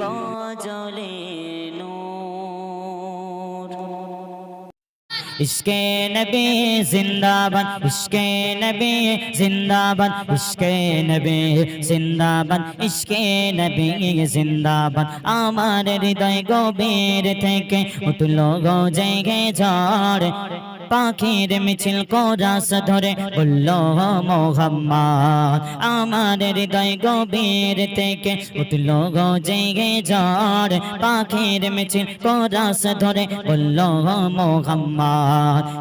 গজলে ইশকে নবী জিন্দাবাদ ইশকে নবী জিন্দাবাদ ইশকে নবী জিন্দাবাদ ইশকে নবী জিন্দাবাদ আমার হৃদয় গভীর থেকে উঠল গো জেগে ঝড়। পাখির মিছিল কোরাস ধরে বলল মোহাম্মদ, আমার হৃদয় গভীর থেকে উঠল গো জেগে ঝড়। পাখির মিছিল কোরাস ধরে বলল মোহাম্মদ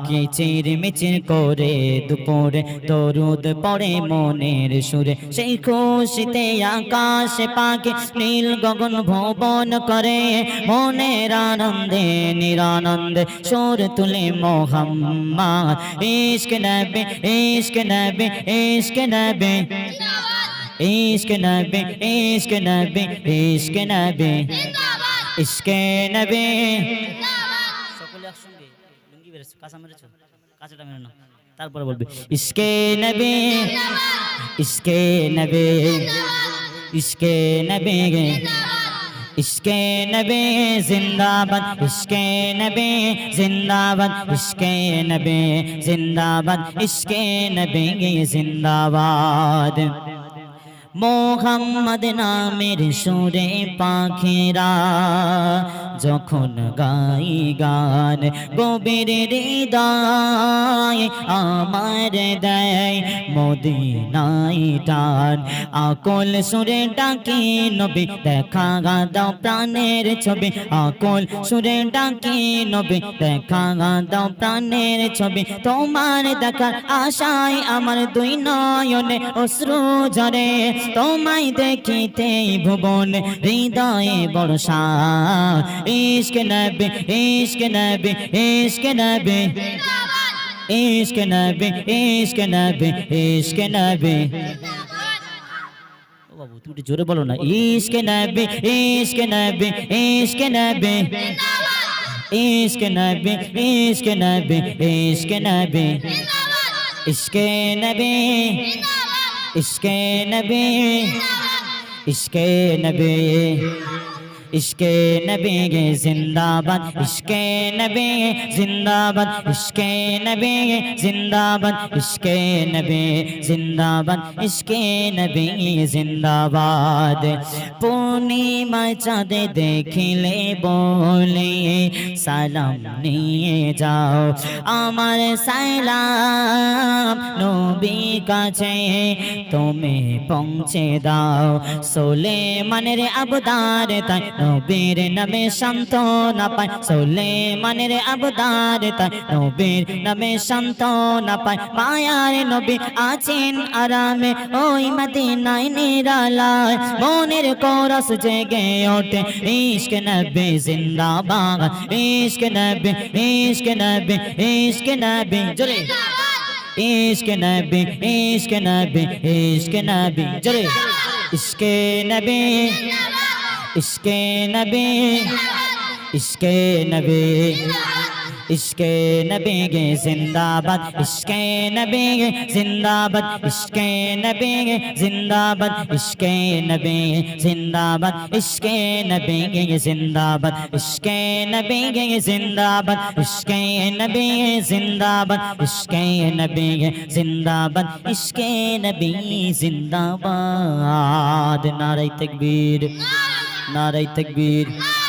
কিচির মিচির করে দুপুরে দরুদ পড়ে মনের সুরে। সেই খুশিতে আকাশে পাকে নীল গগন ভবন করে, মনের আনন্দে নিরানন্দে সুর তুলে মোহাম্মা ইশক নবে ইশক নবে ইশক নবে। ইশক নবে ইশক নবে ইশক নবে। ইশক নবে। লুঙ্গি বেরেছো কাঁচা মেরেছো কাঁচাটা মেরে না তারপরে বলবে, ইসকে নবে ইসকে নবে ইসকে নবে ইসকে নবে জিন্দাবাদ, ইসকে নবে জিন্দাবাদ, ইসকে নবে জিন্দাবাদ, ইসকে নবে জিন্দাবাদ। মোহাম্মদ নামের সুরে পাখিরা যখন গাই গান, গভীর হৃদয় আমার দেয় মদিনাই টান। আকল সুরে ডাকি নবী, দেখা দাও প্রাণের ছবি। আকল সুরে ডাকি নবী, দেখা দাও প্রাণের ছবি। তোমার দেখার আশায় আমার দুই নয়নে অশ্রু ঝরে। তোমায় দেখিতে ভুবন হৃদয়ে বর্ষা। ইশক নবে ইশক নবে ইশক নবে। ইশক নবে ইশক নবে ইশক নবে। বাবু, তুমি জোরে বলো না। ইশক নবে ইশক নবে ইশক নবে। ইশক নবে ইশক নবে ইশক নবে। ইশক নবে। ইশকে নবী ইশকে নবী ইশকে নবী গে জিন্দাবাদ ইশকে নবী জিন্দাবাদ ইশকে নবী জিন্দাবাদ ইশকে নবী জিন্দাবাদ ইশকে নবী জিন্দাবাদ পূর্ণিমায় চাঁদে দেখিলে বলে সালাম নিয়ে যাও আমার সালাম নবী কাছে তুমি পৌঁছে দাও। সোলে মানের আবদার তাই নবীর নামে শান্ত না পায়। সোলে মানের আবদার তাই নবীর নামে শান্ত না পায়। মায়ার নবী আছেন আরামে, ওই মদিনায় নিরালায়। মনের কোরস জেগে ওঠে, ইশক নবী জিন্দাবাদ। ইশক নবী ইশক নবী ইশক নবী জোরে ইশক নবী ইশক নবী ইশক নবী জোরে ইশক নবী ইশকে নবী ইশকে নবী ইশকে নবী গে জিন্দাবাদ ইশকে নবী গে জিন্দাবাদ ইশকে নবী গে জিন্দাবাদ ইশকে নবী জিন্দাবাদ ইশকে নবী গে জিন্দাবাদ ইশকে নবী গে জিন্দাবাদ ইশকে নবী গে জিন্দাবাদ ইশকে নবী গে জিন্দাবাদ ইশকে নবী জিন্দাবাদ নারাই তাকবীর নারাই তাকবীর মাশাআল্লাহ